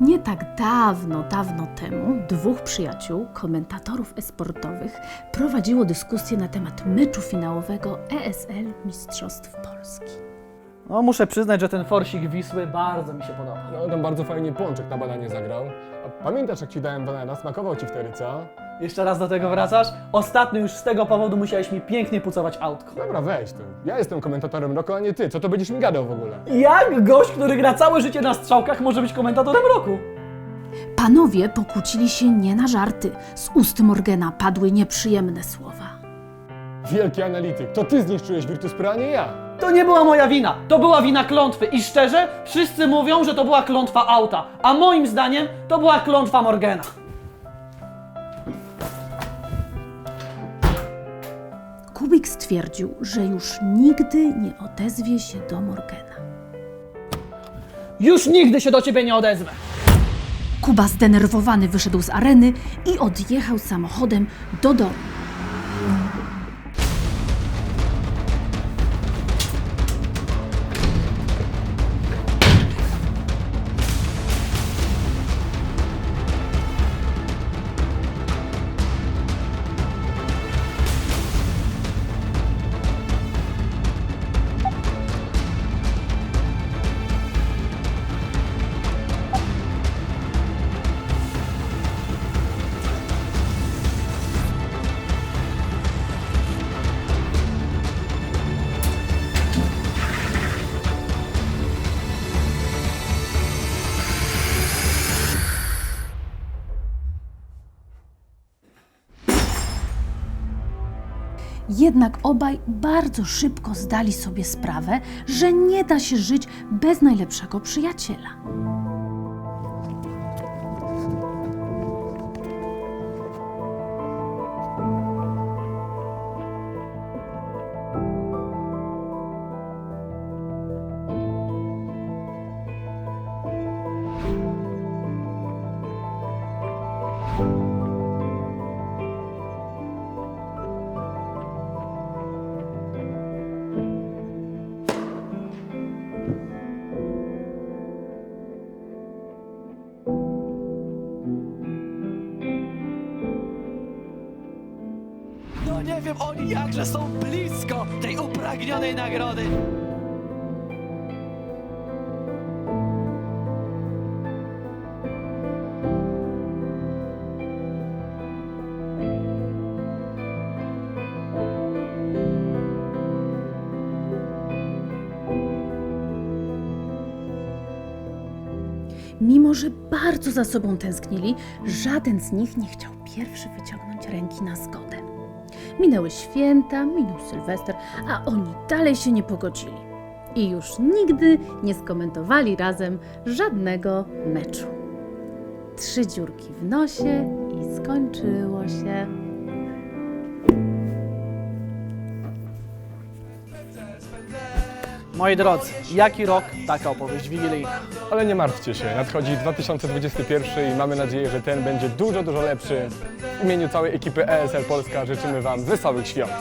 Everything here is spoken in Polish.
Nie tak dawno, dawno temu dwóch przyjaciół, komentatorów esportowych, prowadziło dyskusję na temat meczu finałowego ESL Mistrzostw Polski. No, muszę przyznać, że ten forsik Wisły bardzo mi się podoba. No, tam bardzo fajnie Pączek na bananie zagrał. A pamiętasz, jak ci dałem banana? Smakował ci wtedy, co? Jeszcze raz do tego wracasz? Ostatnio już z tego powodu musiałeś mi pięknie pucować autko. Dobra, weź to. Ja jestem komentatorem roku, a nie ty. Co to będziesz mi gadał w ogóle? Jak gość, który gra całe życie na strzałkach, może być komentatorem roku? Panowie pokłócili się nie na żarty. Z ust Morgana padły nieprzyjemne słowa. Wielki analityk. To ty zniszczyłeś Virtus.pro, a nie ja. To nie była moja wina, to była wina klątwy i szczerze, wszyscy mówią, że to była klątwa auta, a moim zdaniem to była klątwa Morgana. Kubik stwierdził, że już nigdy nie odezwie się do Morgana. Już nigdy się do ciebie nie odezwę. Kuba zdenerwowany wyszedł z areny i odjechał samochodem do domu. Jednak obaj bardzo szybko zdali sobie sprawę, że nie da się żyć bez najlepszego przyjaciela. No wiem, oni jakże są blisko tej upragnionej nagrody. Mimo, że bardzo za sobą tęsknili, żaden z nich nie chciał pierwszy wyciągnąć ręki na zgodę. Minęły święta, minął Sylwester, a oni dalej się nie pogodzili. I już nigdy nie skomentowali razem żadnego meczu. Trzy dziurki w nosie i skończyło się. Moi drodzy, jaki rok, taka opowieść wigilijna. Ale nie martwcie się, nadchodzi 2021 i mamy nadzieję, że ten będzie dużo, dużo lepszy. W imieniu całej ekipy ESL Polska życzymy Wam wesołych świąt.